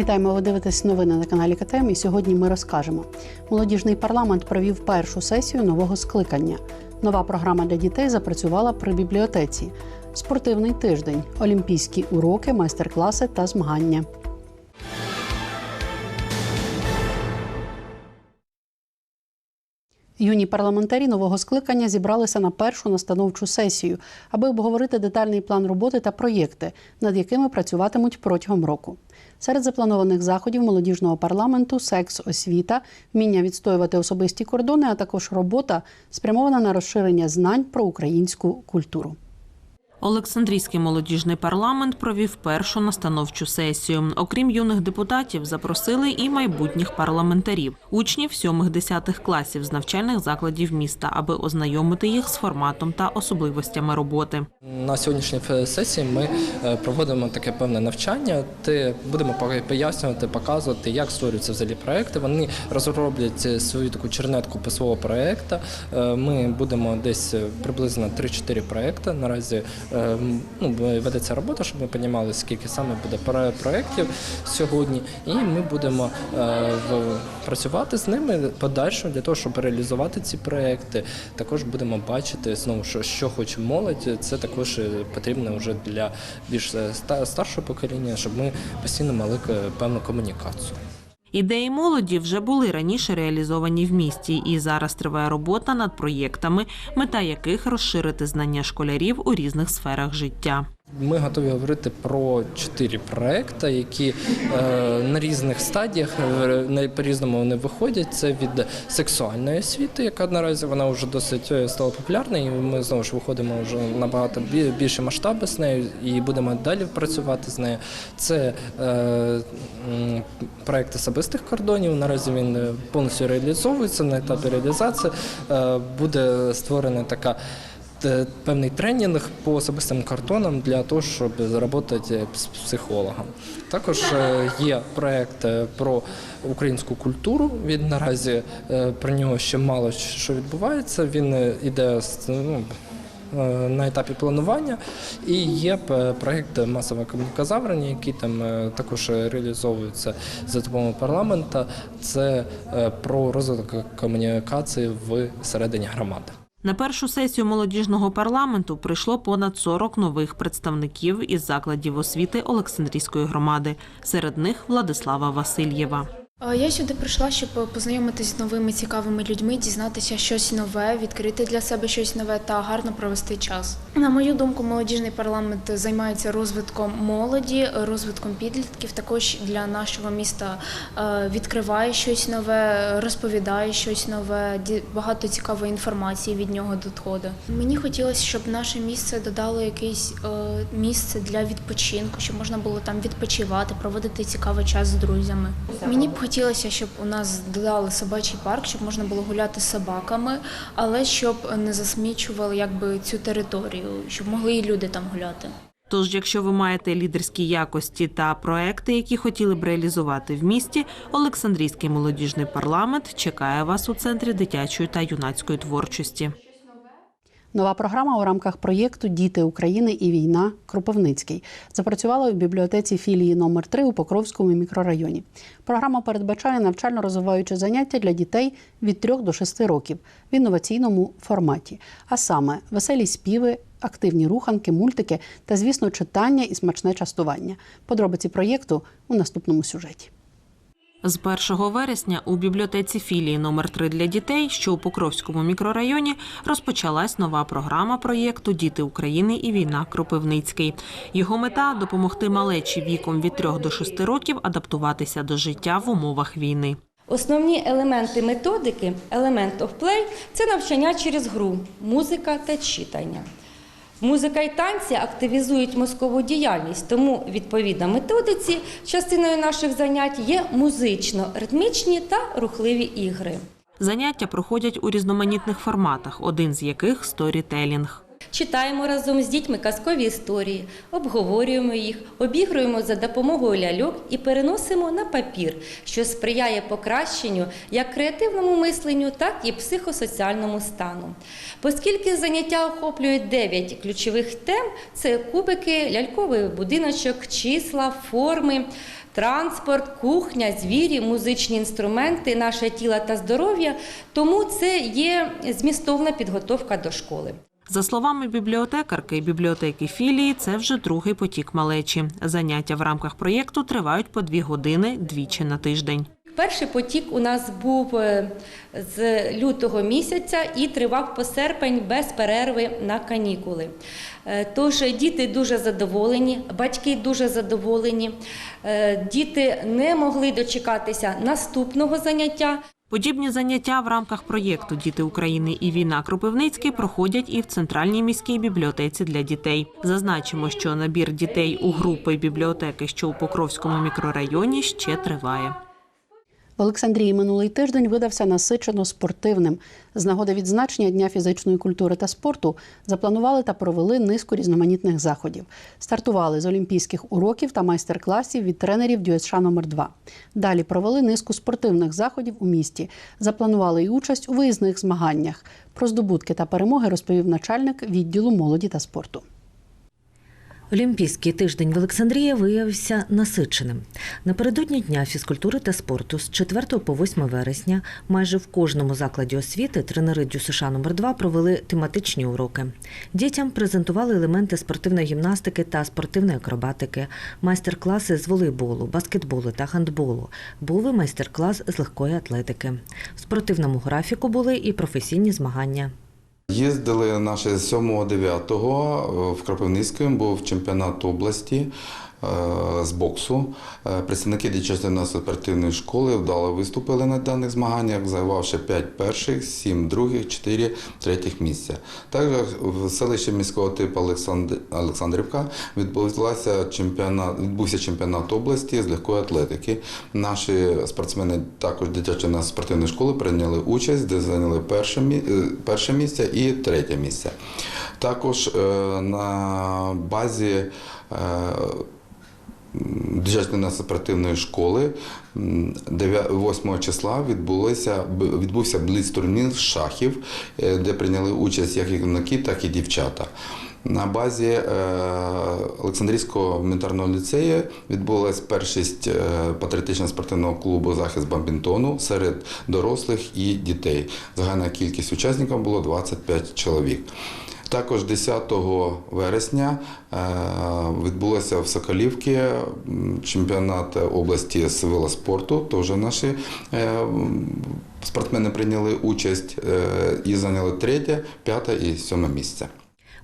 Вітаємо, ви дивитесь новини на каналі КТМ. І сьогодні ми розкажемо. Молодіжний парламент провів першу сесію нового скликання. Нова програма для дітей запрацювала при бібліотеці. Спортивний тиждень, олімпійські уроки, майстер-класи та змагання. Юні парламентарі нового скликання зібралися на першу настановчу сесію, аби обговорити детальний план роботи та проєкти, над якими працюватимуть протягом року. Серед запланованих заходів молодіжного парламенту секс, освіта, вміння відстоювати особисті кордони, а також робота спрямована на розширення знань про українську культуру. Олександрійський молодіжний парламент провів першу настановчу сесію. Окрім юних депутатів, запросили і майбутніх парламентарів, учнів 7-10 класів з навчальних закладів міста, аби ознайомити їх з форматом та особливостями роботи. На сьогоднішній сесії ми е, проводимо таке певне навчання, де будемо пояснювати, показувати, як створюються взагалі проекти. Вони розроблять е, свою таку чернетку по свого проекту. Е, Ми будемо десь приблизно 3-4 проекти. Наразі ну, ведеться робота, щоб ми розуміли, скільки саме буде про- проєктів сьогодні. І ми будемо е, працювати з ними подальше для того, щоб реалізувати ці проекти. Також будемо бачити знову, що, що хоче молодь. Це також е, потрібно вже для більш е, старшого покоління, щоб ми постійно мали певну комунікацію. Ідеї молоді вже були раніше реалізовані в місті, і зараз триває робота над проєктами, мета яких розширити знання школярів у різних сферах життя. Ми готові говорити про чотири проекти, які е, на різних стадіях е, по-різному вони виходять. Це від сексуальної освіти, яка наразі вона вже досить е, стала популярною. і Ми знову ж виходимо вже набагато більше масштаби з нею і будемо далі працювати з нею. Це проект особистих кордонів. Наразі він повністю реалізовується на етапі реалізації. Буде створена така певний тренінг по особистим кордонам для того, щоб заробити з психологом. Також е, є проект е, про українську культуру. Він наразі е, про нього ще мало що відбувається. Він е, іде ну, е, на етапі планування. І є п- проект масове комунікозаврення, який там е, також реалізовується за допомогою парламенту. Це е, про розвиток комунікації в середині громади. На першу сесію молодіжного парламенту прийшло понад 40 нових представників із закладів освіти Олександрійської громади. Серед них Владислава Васильєва. Я сюди прийшла, щоб познайомитися з новими цікавими людьми, дізнатися щось нове, відкрити для себе щось нове та гарно провести час. На мою думку, молодіжний парламент займається розвитком молоді, розвитком підлітків. Також для нашого міста е, відкриває щось нове, розповідає щось нове, багато цікавої інформації від нього доходить. Мені хотілося, щоб наше місце додало якесь е, місце для відпочинку, щоб можна було там відпочивати, проводити цікавий час з друзями. Мені б хотілося, щоб у нас додали собачий парк, щоб можна було гуляти з собаками, але щоб не засмічували якби цю територію, щоб могли і люди там гуляти. Тож, якщо ви маєте лідерські якості та проекти, які хотіли б реалізувати в місті, Олександрійський молодіжний парламент чекає вас у центрі дитячої та юнацької творчості. Нова програма у рамках проєкту Діти України і війна Кропивницький запрацювала в бібліотеці філії номер 3 у Покровському мікрорайоні. Програма передбачає навчально-розвиваючі заняття для дітей від 3 до 6 років в інноваційному форматі, а саме веселі співи, активні руханки, мультики та, звісно, читання і смачне частування. Подробиці проєкту у наступному сюжеті. З 1 вересня у бібліотеці філії номер 3 для дітей, що у Покровському мікрорайоні, розпочалась нова програма проєкту Діти України і війна Кропивницький. Його мета допомогти малечі віком від 3 до 6 років адаптуватися до життя в умовах війни. Основні елементи методики Element of Play – це навчання через гру, музика та читання. Музика і танці активізують мозкову діяльність, тому відповідно методиці частиною наших занять є музично-ритмічні та рухливі ігри. Заняття проходять у різноманітних форматах, один з яких сторітелінг. Читаємо разом з дітьми казкові історії, обговорюємо їх, обігруємо за допомогою ляльок і переносимо на папір, що сприяє покращенню як креативному мисленню, так і психосоціальному стану. Оскільки заняття охоплюють 9 ключових тем: це кубики, ляльковий будиночок, числа, форми. транспорт, кухня, звірі, музичні інструменти, наше тіло та здоров'я. Тому це є змістовна підготовка до школи. За словами бібліотекарки і бібліотеки філії, це вже другий потік малечі. Заняття в рамках проєкту тривають по дві години двічі на тиждень. Перший потік у нас був е, з лютого місяця і тривав по серпень без перерви на канікули. Е, Тож діти дуже задоволені, батьки дуже задоволені. Е, Діти не могли дочекатися наступного заняття. Подібні заняття в рамках проєкту Діти України і війна Кропивницький проходять і в центральній міській бібліотеці для дітей. Зазначимо, що набір дітей у групи бібліотеки, що у Покровському мікрорайоні, ще триває. В Олександрії минулий тиждень видався насичено спортивним. З нагоди відзначення Дня фізичної культури та спорту запланували та провели низку різноманітних заходів. Стартували з олімпійських уроків та майстер-класів від тренерів ДЮСШ номер 2 Далі провели низку спортивних заходів у місті. Запланували й участь у виїзних змаганнях. Про здобутки та перемоги розповів начальник відділу молоді та спорту. Олімпійський тиждень в Олександрії виявився насиченим. Напередодні дня фізкультури та спорту з 4 по 8 вересня майже в кожному закладі освіти тренери ДЮСШ номер 2 провели тематичні уроки. Дітям презентували елементи спортивної гімнастики та спортивної акробатики, майстер-класи з волейболу, баскетболу та гандболу. Був і майстер-клас з легкої атлетики. В спортивному графіку були і професійні змагання. Їздили наші 7-9 в Кропивницькому, був чемпіонат області з боксу. Е, Представники дитячої спортивної школи вдало виступили на даних змаганнях, завоювавши 5 перших, 7 других, 4 третіх місця. Також в селищі міського типу Олександр- Олександрівка відбувався чемпіонат, відбувся чемпіонат області з легкої атлетики. Наші спортсмени також дитячої спортивної школи прийняли участь, де зайняли перше, е, перше місце і третє місце. Також е, на базі е, Дитячої школи 8 числа відбулося, відбувся блиц-турнір з шахів, е, де прийняли участь як юнаки, так і дівчата. На базі е, Олександрійського гуманітарного ліцею відбулася першість е, патріотичного спортивного клубу захист бамбінтону серед дорослих і дітей. Загальна кількість учасників було 25 чоловік. Також 10 вересня е, відбулося в Соколівці чемпіонат області з велоспорту. Теж наші е, спортсмени прийняли участь е, і зайняли третє, п'яте і сьоме місце.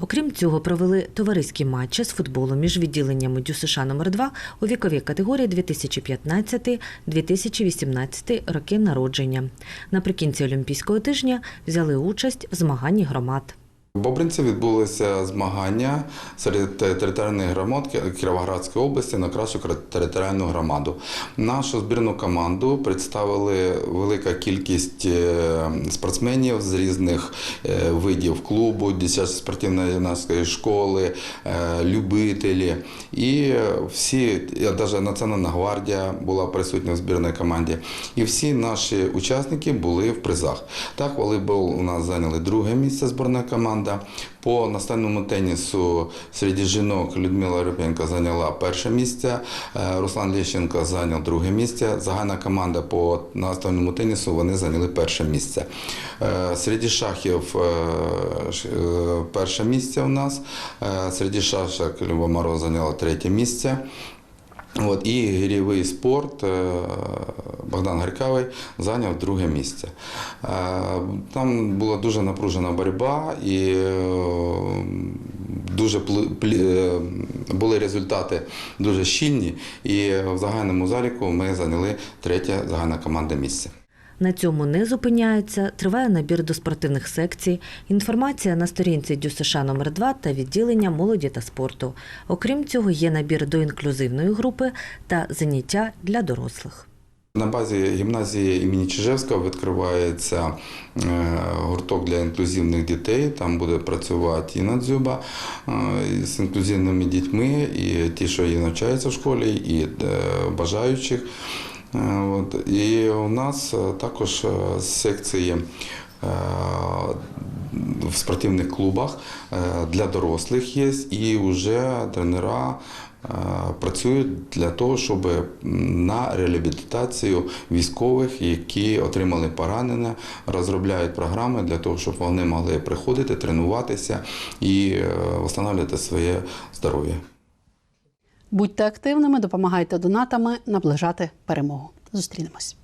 Окрім цього, провели товариські матчі з футболу між відділеннями ДЮСШ номер 2 у віковій категорії 2015-2018 роки народження. Наприкінці Олімпійського тижня взяли участь в змаганні громад. В Бобринці відбулися змагання серед територіальних громад Кіровоградської області на кращу територіальну громаду. Нашу збірну команду представили велика кількість е, спортсменів з різних е, видів клубу, дитячої спортивної юнацької школи, е, любителі. І всі, навіть Національна гвардія була присутня в збірній команді. І всі наші учасники були в призах. Так, волейбол у нас зайняли друге місце збірна команда. По настольному тенісу серед жінок Людмила Рюпенко зайняла перше місце, е, Руслан Лещенко зайняв друге місце. Загальна команда по настольному тенісу вони зайняли перше місце. Е, Серед шахів е, перше місце у нас. Серед шашок Люба Мороз зайняла третє місце. От, і гірєвий спорт е, Богдан Гарькавий зайняв друге місце. Е, Там була дуже напружена боротьба і е, дуже були результати дуже щільні. І в загальному заліку ми зайняли третє загальна команда місце. На цьому не зупиняються, триває набір до спортивних секцій, інформація на сторінці ДЮСШ номер 2 та відділення молоді та спорту. Окрім цього, є набір до інклюзивної групи та заняття для дорослих. На базі гімназії імені Чижевського відкривається е, гурток для інклюзивних дітей. Там буде працювати Інна Дзюба е, з інклюзивними дітьми, і ті, що і навчаються в школі, і е, бажаючих. Е, От. І у нас е, також е, секції. В спортивних клубах для дорослих є, і вже тренера працюють для того, щоб на реабілітацію військових, які отримали поранення, розробляють програми для того, щоб вони могли приходити, тренуватися і встановлювати своє здоров'я. Будьте активними, допомагайте донатами наближати перемогу. Зустрінемось.